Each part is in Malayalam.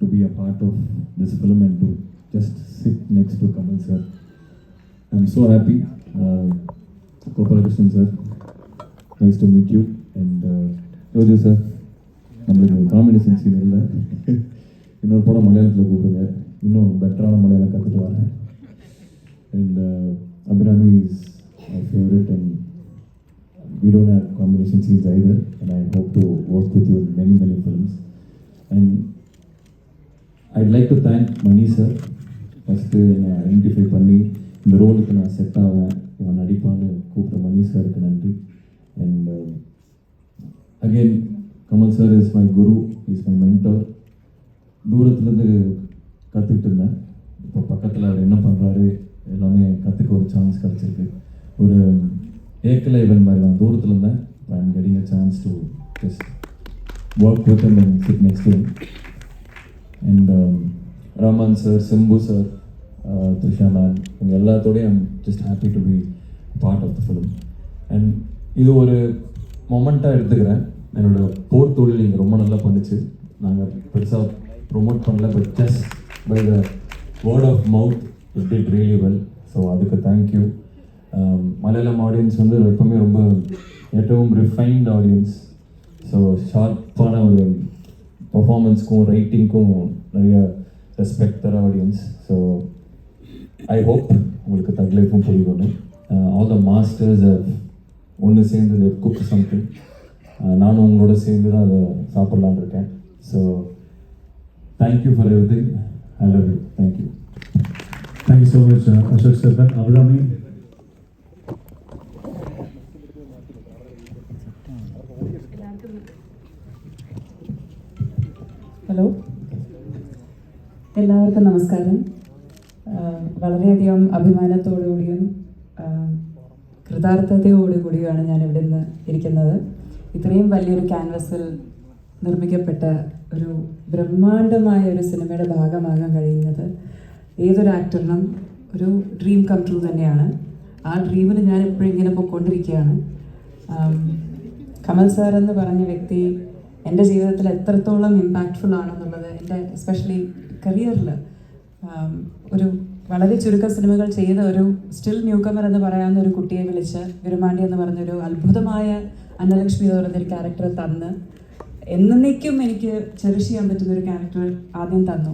to be a part of this film and to just sit next to Kamal sir. I'm so happy. Uh, Gopalakrishnan sir, nice to meet you. And uh, Jojo sir, நம்மளுக்கு காம்பினேஷன் சீன் இல்லை இன்னொரு படம் மலையாளத்தில் கூப்பிடுங்க இன்னும் பெட்டரான மலையாளம் கற்றுட்டு வரேன் and Abirami is my favourite and we don't have combination scenes either, and I hope to work with you in many, many films. And I'd like to thank Mani sir first நான் ஐடென்டிஃபை பண்ணி இந்த ரோலுக்கு நான் செட் ஆவேன். இவன் நடிப்பான்னு கூப்பிட்ட மணி சாருக்கு நன்றி. And again Kamal sir is my guru is my mentor தூரத்துலேருந்து கற்றுக்கிட்டு இருந்தேன். இப்போ பக்கத்தில் அவர் என்ன பண்ணுறாரு எல்லாமே கற்றுக்க ஒரு சான்ஸ் கிடச்சிருக்கு. ஒரு ஏக்கலை இவன் மாதிரி நான் தூரத்தில் இருந்தேன். I am getting a chance to just work with and sit next and Rahman sir Simbu sir Trisha man இவங்க எல்லாத்தோடையும் I'm just happy to be part of the film and இது ஒரு மொமெண்ட்டாக எடுத்துக்கிறேன். என்னோடய போர் தொழில் இங்கே ரொம்ப நல்லா பண்ணுச்சு நாங்கள் பெருசாக ப்ரொமோட் பண்ணல but just by the word of mouth it did really well so அதுக்கு தேங்க்யூ um, மலையாளம் ஆடியன்ஸ் வந்து எப்பவுமே ரொம்ப ஏற்றவும் ரிஃபைன்ட் ஆடியன்ஸ் ஸோ ஷார்ப்பான ஒரு பர்ஃபார்மன்ஸ்க்கும் ரைட்டிங்க்கும் நிறைய ரெஸ்பெக்ட் தர ஆடியன்ஸ் ஸோ ஐ ஹோப் உங்களுக்கு தக்லைஃபும் புரியணும் ஆல் த மாஸ்டர்ஸ் ஒன்று சேர்ந்து குக் சம்திங் uh, நானும் உங்களோட சேர்ந்து தான் அதை சாப்பிட்லான்னு இருக்கேன். So thank you for everything I love you thank you thank you so much Ashok sir அவ்வளோமே hello. എല്ലാവർക്കും നമസ്കാരം. വളരെയധികം അഭിമാനത്തോടുകൂടിയും കൃതാർത്ഥതയോടുകൂടിയുമാണ് ഞാൻ ഇവിടെ നിന്ന് ഇരിക്കുന്നത്. ഇത്രയും വലിയൊരു ക്യാൻവസിൽ നിർമ്മിക്കപ്പെട്ട ഒരു ബ്രഹ്മാണ്ഡമായ ഒരു സിനിമയുടെ ഭാഗമാകാൻ കഴിയുന്നത് ഏതൊരു ആക്ടറിനും ഒരു ഡ്രീം കം ട്രൂ തന്നെയാണ്. ആ ഡ്രീമിന് ഞാൻ ഇപ്പോഴിങ്ങനെ പോയിക്കൊണ്ടിരിക്കുകയാണ് കമൽ സാർ എന്ന് പറഞ്ഞ വ്യക്തി എന്റെ ജീവിതത്തിൽ എത്രത്തോളം ഇമ്പാക്റ്റ്ഫുൾ ആണെന്നുള്ളത് എന്റെ എസ്പെഷ്യലി കരിയറിൽ ഒരു വളരെ ചുരുക്കം സിനിമകൾ ചെയ്ത ഒരു സ്റ്റിൽ ന്യൂ കമർ എന്ന് പറയാവുന്ന ഒരു കുട്ടിയെ വിളിച്ച് വിരുമാണ്ടി എന്ന് പറഞ്ഞൊരു അത്ഭുതമായ അന്നലക്ഷ്മി എന്ന് പറയുന്നൊരു ക്യാരക്ടർ തന്ന്. എന്നേക്കും എനിക്ക് ചെറിഷ് ചെയ്യാൻ പറ്റുന്ന ഒരു ക്യാരക്ടർ ആദ്യം തന്നു.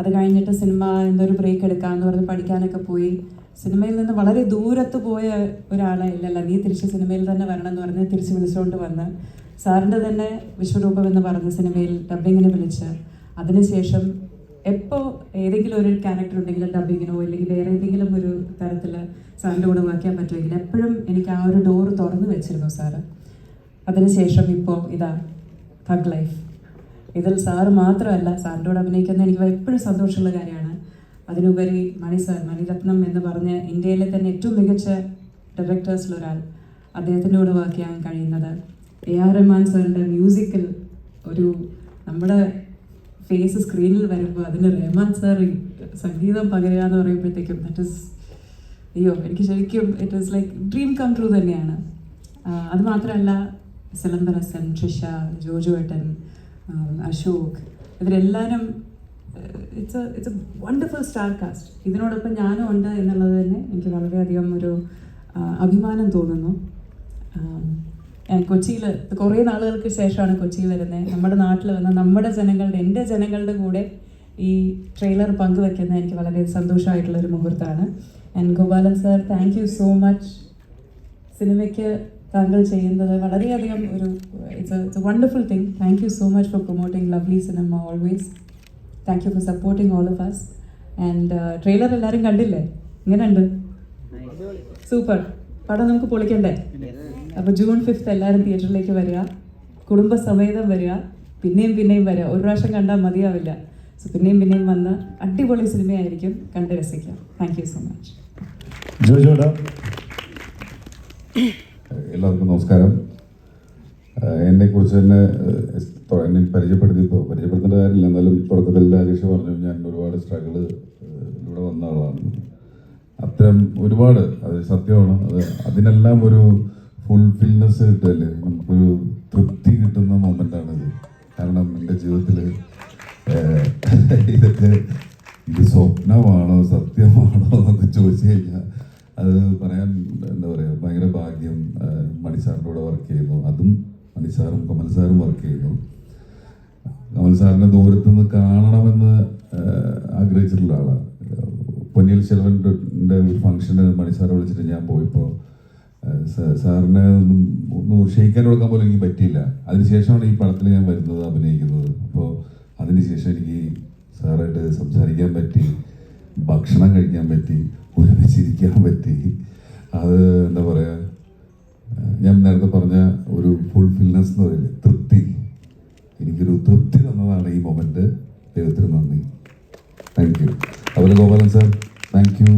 അത് കഴിഞ്ഞിട്ട് സിനിമ എന്തൊരു ബ്രേക്ക് എടുക്കാമെന്ന് പറഞ്ഞ് പഠിക്കാനൊക്കെ പോയി. സിനിമയിൽ നിന്ന് വളരെ ദൂരത്ത് പോയ ഒരാളെ ഇല്ലല്ല നീ തിരിച്ച് സിനിമയിൽ തന്നെ വരണം എന്ന് പറഞ്ഞ് തിരിച്ച് വിളിച്ചുകൊണ്ട് വന്ന്. സാറിന്റെ തന്നെ വിശ്വരൂപം എന്ന് പറഞ്ഞ സിനിമയിൽ ഡബ്ബിങ്ങിനെ വിളിച്ച് അതിനുശേഷം എപ്പോൾ ഏതെങ്കിലും ഒരു ക്യാരക്ടർ ഉണ്ടെങ്കിൽ ഡബിങ്ങിനോ അല്ലെങ്കിൽ വേറെ ഏതെങ്കിലും ഒരു തരത്തിൽ സാറിന്റെ കൂടെ വാക്കിയാൻ പറ്റുമെങ്കിൽ എപ്പോഴും എനിക്ക് ആ ഒരു ഡോറ് തുറന്നു വെച്ചിരുന്നു സാറ്. അതിനുശേഷം ഇപ്പോൾ ഇതാ തഗ് ലൈഫ് ഇതിൽ സാറ് മാത്രമല്ല സാറിന്റെ കൂടെ അഭിനയിക്കുന്ന എനിക്ക് എപ്പോഴും സന്തോഷമുള്ള കാര്യമാണ്. അതിനുപരി മണി സാർ മണിരത്നം എന്ന് പറഞ്ഞ് ഇന്ത്യയിലെ തന്നെ ഏറ്റവും മികച്ച ഡയറക്ടേഴ്സിലൊരാൾ അദ്ദേഹത്തിന്റെ കൂടെ വർക്ക് ചെയ്യാൻ കഴിയുന്നത് എ ആർ റഹ്മാൻ സാറിന്റെ മ്യൂസിക്കൽ ഒരു നമ്മുടെ ഫേസ് സ്ക്രീനിൽ വരുമ്പോൾ അതിന് റഹ്മാൻ സാർ സംഗീതം പകരുക എന്ന് പറയുമ്പോഴത്തേക്കും ദറ്റ് ഇസ് അയ്യോ എനിക്ക് ശരിക്കും it is like dream come true തന്നെയാണ്. അത് മാത്രമല്ല സിലംബരസൻ ട്രിഷ ജോജു ഏട്ടൻ അശോക് ഇവരെല്ലാവരും it's it's a wonderful star cast ഇതിനോടൊപ്പം ഞാനും ഉണ്ട് എന്നുള്ളത് തന്നെ എനിക്ക് വളരെയധികം ഒരു അഭിമാനം തോന്നുന്നു. കൊച്ചിയിൽ കുറേ നാളുകൾക്ക് ശേഷമാണ് കൊച്ചിയിൽ വരുന്നത് നമ്മുടെ നാട്ടിൽ വന്ന നമ്മുടെ ജനങ്ങളുടെ എന്റെ ജനങ്ങളുടെ കൂടെ ഈ ട്രെയിലർ പങ്കുവെക്കുന്നത് എനിക്ക് വളരെ സന്തോഷമായിട്ടുള്ള ഒരു മുഹൂർത്തമാണ്. And Gopalan sir thank you so much സിനിമയ്ക്ക് താങ്കൾ ചെയ്യുന്നത് വളരെയധികം ഒരു it's it's a wonderful thing thank you so much for promoting lovely cinema always thank you for supporting all of us and trailer എല്ലാവരും കണ്ടില്ലേ? ഇങ്ങനെ ഉണ്ട് സൂപ്പർ പടം നമുക്ക് പൊളിക്കണ്ടേ? അപ്പോൾ ജൂൺ ഫിഫ്ത്ത് എല്ലാവരും തിയേറ്ററിലേക്ക് വരിക. കുടുംബസമേതം വരിക. പിന്നെയും പിന്നെയും വരിക. ഒരു പ്രാവശ്യം കണ്ടാൽ മതിയാവില്ല. സോ പിന്നെയും പിന്നെയും വന്ന് അടിപൊളി സിനിമയായിരിക്കും കണ്ട് രസിക്കാം താങ്ക് യു സോ മച്ച്. എല്ലാവർക്കും നമസ്കാരം. എന്നെ കുറിച്ച് തന്നെ എന്നെ പരിചയപ്പെടുത്തിയപ്പോൾ പരിചയപ്പെടുത്തേണ്ട കാര്യമില്ല. എന്നാലും തുടക്കത്തിൽ രാജേഷ് പറഞ്ഞു ഞാൻ ഒരുപാട് സ്ട്രഗിൾ ഇവിടെ വന്ന ആളാണ്. അത്തരം ഒരുപാട് അത് സത്യമാണ്. അത് അതിനെല്ലാം ഒരു ഫുൾഫിൽനെസ് കിട്ടല്ലേ നമുക്കൊരു തൃപ്തി കിട്ടുന്ന മൊമെന്റ് ആണിത്. കാരണം എന്റെ ജീവിതത്തിൽ ഇതൊക്കെ ഇത് സ്വപ്നമാണോ സത്യമാണോ എന്നൊക്കെ ചോദിച്ചു കഴിഞ്ഞാൽ അത് പറയാൻ എന്താ പറയുക ഭയങ്കര ഭാഗ്യം. മണിസാറിന്റെ മണി സാറിന്റെ കൂടെ വർക്ക് ചെയ്യുന്നു. അതും മണിസാറും കമൽ സാറും വർക്ക് ചെയ്യുന്നു. കമൽ സാറിനെ ദൂരത്തു നിന്ന് കാണണമെന്ന് ആഗ്രഹിച്ചിട്ടുള്ള ആളാണ് പൊന്നിയിൽ ചെലവന്റെ ഫംഗ്ഷന് മണി സാറെ വിളിച്ചിട്ട് ഞാൻ പോയപ്പോൾ സാറിനെ ഒന്നും ഒന്ന് ക്ഷയിക്കാൻ കൊടുക്കാൻ പോലും എനിക്ക് പറ്റിയില്ല. അതിനുശേഷമാണ് ഈ പടത്തിൽ ഞാൻ വരുന്നത് അഭിനയിക്കുന്നത്. അപ്പോൾ അതിനുശേഷം എനിക്ക് സാറായിട്ട് സംസാരിക്കാൻ പറ്റി ഭക്ഷണം കഴിക്കാൻ പറ്റി ഒരുമിച്ചിരിക്കാൻ പറ്റി. അത് എന്താ പറയുക ഞാൻ നേരത്തെ പറഞ്ഞ ഒരു ഫുൾഫിൽനെസ് എന്ന് പറയുന്നത് തൃപ്തി. എനിക്കൊരു തൃപ്തി തന്നതാണ് ഈ മൊമെന്റ് ദൈവത്തിന് നന്ദി. താങ്ക് യു അതുപോലെ Gopalan sir thank you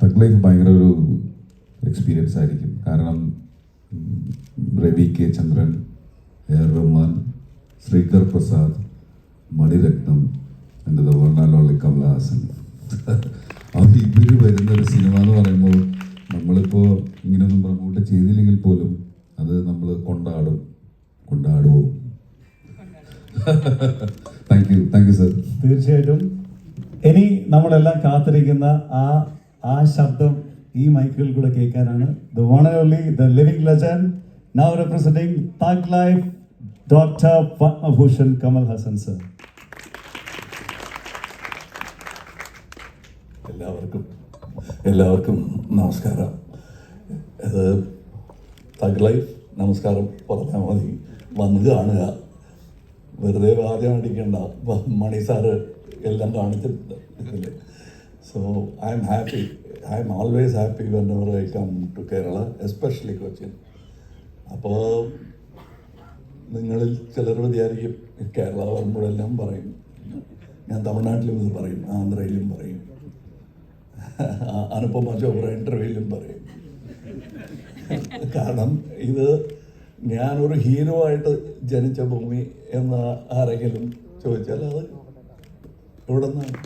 thug life ഭയങ്കര ഒരു എക്സ്പീരിയൻസ് ആയിരിക്കും. കാരണം Ravi K Chandran A R Rahman Sreekar Prasad Maniratnam എന്റെ ദോർണാലോളി കമലഹാസൻ അവർ ഇവർ വരുന്ന ഒരു സിനിമ എന്ന് പറയുമ്പോൾ നമ്മളിപ്പോൾ ഇങ്ങനെയൊന്നും പ്രമോട്ട് ചെയ്തില്ലെങ്കിൽ പോലും അത് നമ്മൾ കൊണ്ടാടും. കൊണ്ടാടുമോ thank you thank you sir തീർച്ചയായിട്ടും. ഇനി നമ്മളെല്ലാം കാത്തിരിക്കുന്ന ആ ആ ശബ്ദം ഈ മൈക്കിൽ കൂടെ കേൾക്കാനാണ്. The one only the living legend now representing thug life doctor Padmabhushan Kamal Haasan sir എല്ലാവർക്കും എല്ലാവർക്കും നമസ്കാരം. ഇത് തഗ് ലൈഫ് നമസ്കാരം പറഞ്ഞാൽ മതി. വന്ന് കാണുക. വെറുതെ ആദ്യം അടിക്കേണ്ട മണി സാറ് എല്ലാം കാണിച്ചിട്ടുണ്ട് happy I am always happy whenever I come to Kerala especially Cochin അപ്പോൾ നിങ്ങളിൽ ചിലർ വിചാരിക്കും കേരള വരുമ്പോഴെല്ലാം പറയും. ഞാൻ തമിഴ്നാട്ടിലും ഇത് പറയും ആന്ധ്രയിലും പറയും. അനുപമ ചോപ്ര ഇന്റർവ്യൂയിലും പറയും. കാരണം ഇത് ഞാനൊരു ഹീറോ ആയിട്ട് ജനിച്ച ഭൂമി എന്ന് ആരെങ്കിലും ചോദിച്ചാൽ അത് ഇവിടെ നിന്നാണ്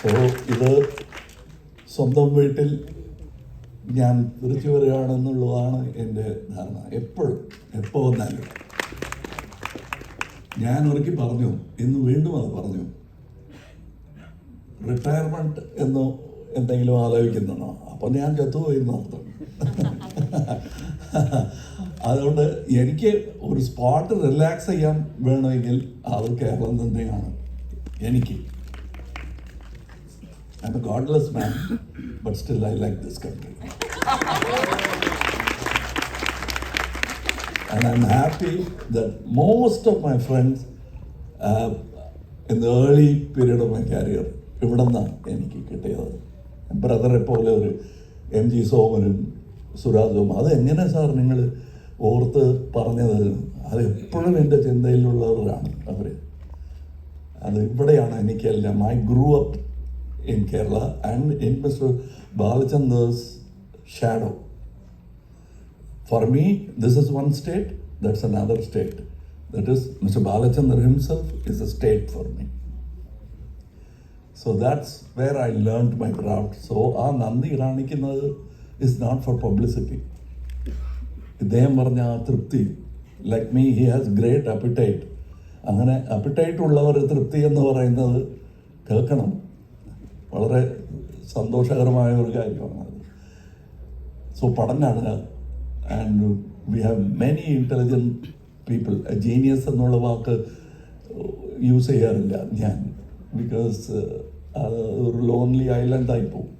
സോ ഇത് സ്വന്തം വീട്ടിൽ ഞാൻ തിരിച്ചു വരികയാണെന്നുള്ളതാണ് എന്റെ ധാരണ. എപ്പോഴും എപ്പോൾ വന്നാലും. ഞാൻ ഒരുക്കി പറഞ്ഞു ഇന്ന് വീണ്ടും അത് പറഞ്ഞു. റിട്ടയർമെന്റ് എന്ന് എന്തെങ്കിലും ആലോചിക്കുന്നുണ്ടോ? അപ്പം ഞാൻ ചത്തുപോയി എന്ന് അർത്ഥം അതുകൊണ്ട് എനിക്ക് ഒരു സ്പോട്ട് റിലാക്സ് ചെയ്യാൻ വേണമെങ്കിൽ അത് കേരളം തന്നെയാണ്. എനിക്ക്. Am a godless man but still I like this country and I'm happy that most of my friends uh, in the early period of my career ഇവിടെ നിന്നാണ് എനിക്ക് കിട്ടിയത്. ബ്രദറെ പോലെ ഒരു എം ജി സോമനും സുരാജും അത് എങ്ങനെ സാർ നിങ്ങൾ ഓർത്ത് പറഞ്ഞത്? അത് എപ്പോഴും എന്റെ ചിന്തയിലുള്ളവരാണ് അവർ അത് ഇവിടെയാണ് എനിക്കെല്ലാം. I grew up in Kerala and in Mr. Balachandra's shadow. For me, this is one state, that's another state. That is, Mr. Balachandra himself is a state for me. So that's where I learned my craft. So ആ നന്ദി കാണിക്കുന്നത് is not for publicity. ഇദ്ദേഹം പറഞ്ഞ ആ തൃപ്തി like me he has great appetite അങ്ങനെ അപ്പിറ്റൈറ്റ് ഉള്ളവർ തൃപ്തി എന്ന് പറയുന്നത് വളരെ സന്തോഷകരമായ ഒരു കാര്യമാണ് സോ പഠനമാണ് and we have many intelligent people genius എന്നുള്ള വാക്ക് യൂസ് ചെയ്യാറില്ല ഞാൻ. ബിക്കോസ് അത് ഒരു ലോൺലി ഐലൻഡായി പോകും.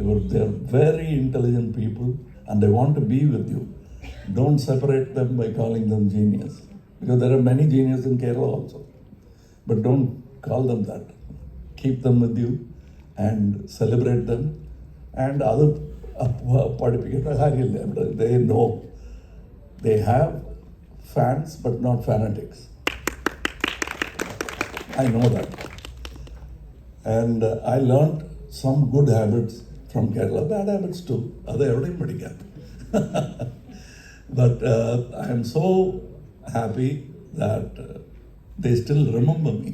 ഇവർ they're very intelligent people and they want to be with you don't separate them by calling them genius because there are many genius in Kerala also but don't call them that keep them with you. and celebrate them. And അത് അപ്പ- പഠിപ്പിക്കേണ്ട കാര്യമില്ല ഇവിടെ they know they have fans but not fanatics I know that and I learn some good habits from Kerala bad habits too അത് എവിടെയും പഠിക്കാം but I am so happy that they still remember me.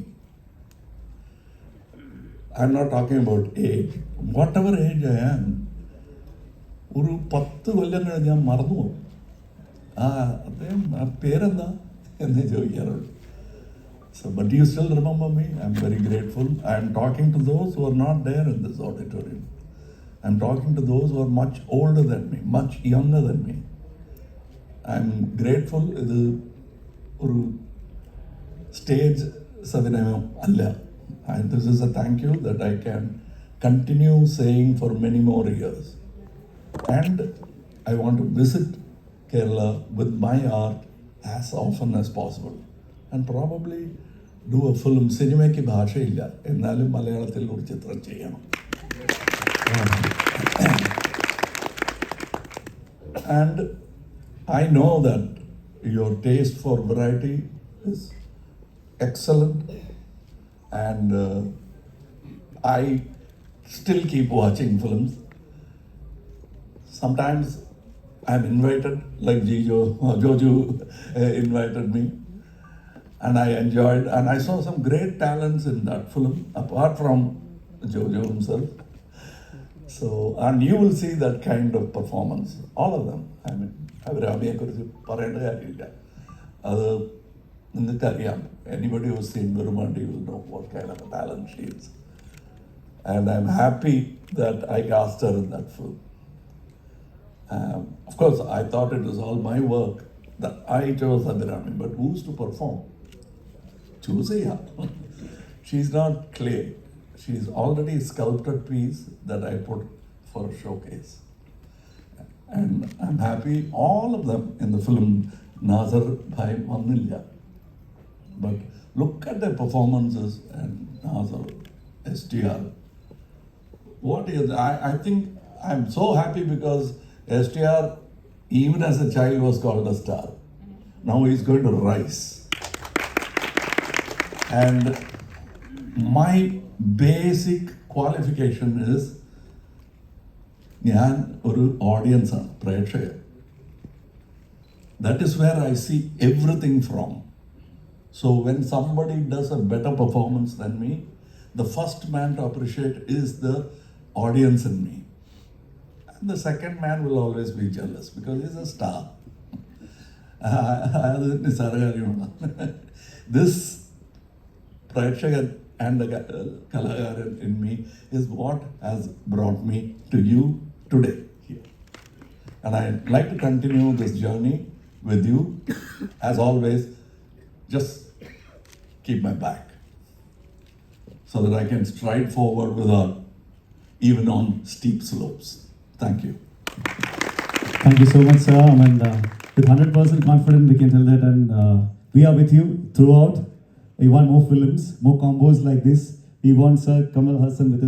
I'm not talking about age. Whatever age I am, ഒരു പത്ത് കൊല്ലം കഴിഞ്ഞ് ഞാൻ മറന്നു ആ അദ്ദേഹം ആ പേരെന്താ എന്ന് ചോദിക്കാറുള്ളൂ So, but you still remember me. I'm very grateful. I'm talking to those who are not there in this auditorium. I'm talking to those who are much older than me, much younger than me. I'm grateful. ഇത് ഒരു സ്റ്റേജ് സവിനയം അല്ല this is a thank you that I can continue saying for many more years and I want to visit Kerala with my art as often as possible and probably do a film സിനിമയ്ക്ക് ഭാഷയില്ല എന്നാലും മലയാളത്തിൽ ഒരു ചിത്രം ചെയ്യണം And I know that your taste for variety is excellent, and uh, I still keep watching films. Sometimes I'm invited, like Jijo or Joju uh, invited me, and I enjoyed. And I saw some great talents in that film, apart from Jojo himself. So, and you will see that kind of performance, all of them. I mean, അഭിരാമിയെക്കുറിച്ച് പറയേണ്ട കാര്യമില്ല അത് നിങ്ങൾക്കറിയാം anybody who seen Virumaandi will know what kind of talent she is and I am happy that I cast her in that film. Um, of course, I thought it was all my work that I chose Abhirami, but who's to perform? Choose her. She's not clay. She's already a sculpted piece that I put for a showcase. And I'm happy all of them in the film Nazar Bhai Manilya. But look at their performances and Nazar, STR. What is I, I think I'm so happy because STR, even as a child, was called a star. Now he's going to rise. And my basic qualification is ഞാൻ ഒരു ഓഡിയൻസ് ആണ് പ്രേക്ഷകർ that is where I see everything from so when somebody does a better performance than me, the first man to appreciate is the audience in me. And the second man will always be jealous because he's a star. this Prakshaka and the Kalagaran in me is what has brought me to you today here. And I'd like to continue this journey with you as always. Just keep my back so that I can stride forward without even on steep slopes. Thank you. Thank you so much, sir. I mean, uh, with 100% confidence, we can tell that, and uh, we are with you throughout. We want more films, more combos like this. We want Sir Kamal Hassan with his